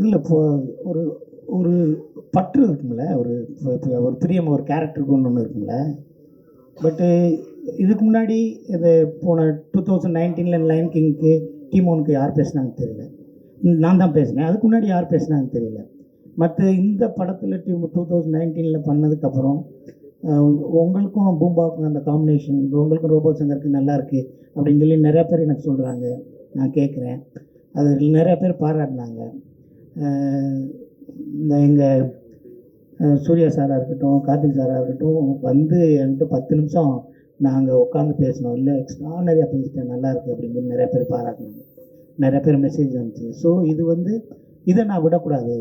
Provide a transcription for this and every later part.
இல்லை இப்போ ஒரு ஒரு பற்று இருக்கும்ல ஒரு ஒரு பிரியம் ஒரு கேரக்டருக்கு ஒன்று ஒன்று இருக்கும்ல. பட்டு இதுக்கு முன்னாடி இது போன டூ தௌசண்ட் நைன்டீனில் லைன் கிங்க்கு டீமோனுக்கு யார் பேசுனாங்க தெரியல. நான் தான் பேசினேன். அதுக்கு முன்னாடி யார் பேசுனாங்க தெரியல. மற்ற இந்த படத்தில் டீம் டூ தௌசண்ட் நைன்டீனில் பண்ணதுக்கப்புறம் உங்களுக்கும் பூம்பாவுக்கும் அந்த காம்பினேஷன் உங்களுக்கும் ரோபோ சங்கருக்கு நல்லா இருக்குது அப்படின்னு சொல்லி நிறையா பேர் எனக்கு சொல்கிறாங்க நான் கேட்குறேன். அது நிறையா பேர் பாராட்டினாங்க. இந்த எங்கள் சூர்யா சாராக இருக்கட்டும் கார்த்திக் சாராக இருக்கட்டும் வந்து என்கிட்ட பத்து நிமிஷம் நாங்கள் உட்காந்து பேசினோம். இல்லை எக்ஸ்ட்ரானரியாக பேசிட்டேன். நல்லா இருக்குது அப்படின்னு சொல்லி நிறையா பேர் பாராட்டினாங்க. நிறைய பேர் மெசேஜ் வந்துச்சு. ஸோ இது வந்து இதை நான் விடக்கூடாது.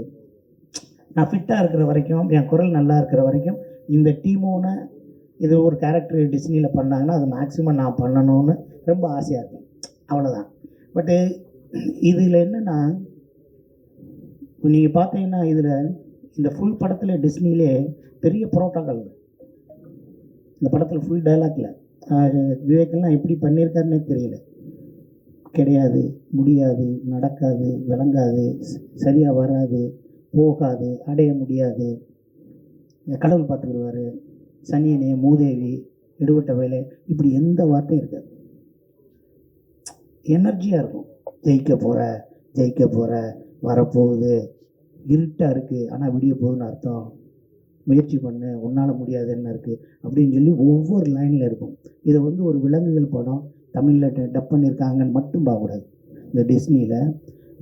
நான் ஃபிட்டாக இருக்கிற வரைக்கும் என் குரல் நல்லா இருக்கிற வரைக்கும் இந்த டீமோன இது ஒரு கேரக்டர் டிஸ்னியில் பண்ணாங்கன்னா அது மேக்ஸிமம் நான் பண்ணணும்னு ரொம்ப ஆசையாக இருக்கேன். அவ்வளோதான் பட்டு இதில் என்னென்னா நீங்கள் பார்த்தீங்கன்னா இதில் இந்த ஃபுல் படத்தில் டிஸ்னிலே பெரிய புரோட்டோக்கால் இந்த படத்தில் ஃபுல் டைலாக்ல விவேக்கெல்லாம் எப்படி பண்ணியிருக்காருன்னே தெரியல. கிடையாது முடியாது நடக்காது விளங்காது சரியாக வராது போகாது அடைய முடியாது. கடவுள் பார்த்துக்கிடுவார். சனியனே மூதேவி எடுபட்ட வேலை இப்படி எந்த வார்த்தையும் இருக்காது. எனர்ஜியாக இருக்கும். ஜெயிக்க போகிற ஜெயிக்க போகிற வரப்போகுது. இருட்டாக இருக்குது ஆனால் விடிய போகுதுன்னு அர்த்தம். முயற்சி பண்ணு உன்னால் முடியாது என்ன இருக்குது அப்படின்னு சொல்லி ஒவ்வொரு லைனில் இருக்கும். இதை வந்து ஒரு விலங்குகள் படம் தமிழில் டப் பண்ணியிருக்காங்கன்னு மட்டும் பார்க்கக்கூடாது. இந்த டிஸ்னியில்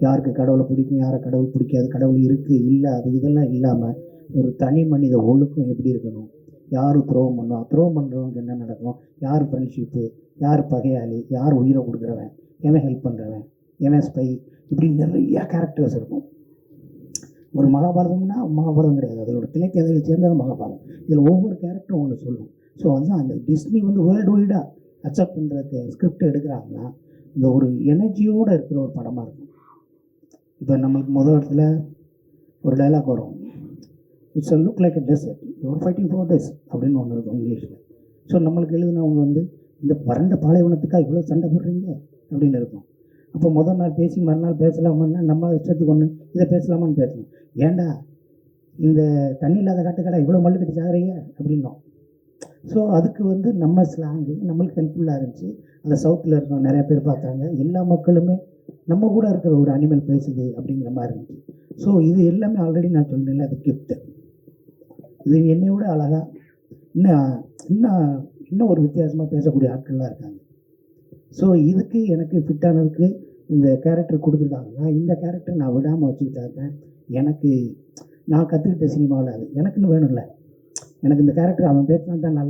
யாருக்கு கடவுளை பிடிக்கும் யாரை கடவுள் பிடிக்காது கடவுள் இருக்குது இல்லை அது இதெல்லாம் இல்லாமல் ஒரு தனி மனித ஒழுக்கம் எப்படி இருக்கணும்? யார் துரோகம் பண்ணுவா துரோகம் பண்ணுறவங்க என்ன நடக்கும்? யார் ஃப்ரெண்ட்ஷிப்பு யார் பகையாளி? யார் உயிரை கொடுக்குறவன்? எவன் ஹெல்ப் பண்ணுறவன் எவன் ஸ்பை இப்படி நிறைய கேரக்டர்ஸ் இருக்கும். ஒரு மகாபாரதம்னா மகாபாரதம் கிடையாது. அதோட திணைக்கதையில் சேர்ந்தது மகாபாரதம். இதில் ஒவ்வொரு கேரக்டரும் ஒன்று சொல்லும். ஸோ அதுதான் அந்த டிஸ்னி வந்து வேர்ல்டு வைடாக அக்செப்ட் பண்ணுறதுக்கு ஸ்கிரிப்ட் எடுக்கிறாங்கன்னா இந்த ஒரு எனர்ஜியோடு இருக்கிற ஒரு படமாக இருக்கும். இப்போ நம்மளுக்கு முதல் இடத்துல ஒரு டைலாக் வரும். It's a look like a desert your fighting for this அப்படின்னு ஒன்று இருக்கும் இங்கிலீஷில். ஸோ நம்மளுக்கு எழுதினவங்க வந்து இந்த வறண்ட பாலைவனத்துக்காக இவ்வளோ சண்டை போடுறீங்க? அப்படின்னு இருக்கும். அப்போ முதல் நாள் பேசி மறுநாள் பேசலாமான்னா நம்ம இஷ்டத்துக்கு ஒன்று இதை பேசலாமான்னு பேசணும். ஏன்டா இந்த தண்ணி இல்லாத காட்டுக்கடா இவ்வளோ மல்லு கட்டி சாகுறீங்க? அப்படின்னோம். ஸோ அதுக்கு வந்து நம்ம ஸ்லாங்கு நம்மளுக்கு ஹெல்ப்ஃபுல்லாக இருந்துச்சு. அதை சவுத்தில் இருக்கோம் நிறைய பேர் பார்த்தாங்க. எல்லா மக்களுமே நம்ம கூட இருக்கிற ஒரு அனிமல் பேசுது அப்படிங்கிற மாதிரி இருந்துச்சு. ஸோ இது எல்லாமே ஆல்ரெடி நான் சொன்னேன்ல அது கிஃப்ட்டு இது என்னை விட அழகாக இன்னும் இன்னும் இன்னும் ஒரு வித்தியாசமாக பேசக்கூடிய ஆட்கள்லாம் இருக்காங்க. ஸோ இதுக்கு எனக்கு ஃபிட்டானதுக்கு இந்த கேரக்டர் கொடுத்துருக்காங்கன்னா இந்த கேரக்டர் நான் விடாமல் வச்சுக்கிட்டாங்க எனக்கு நான் கற்றுக்கிட்ட சினிமாவில் அது. எனக்குன்னு வேணும்ல. எனக்கு இந்த கேரக்டர் அவன் பேசினா தான் நல்லா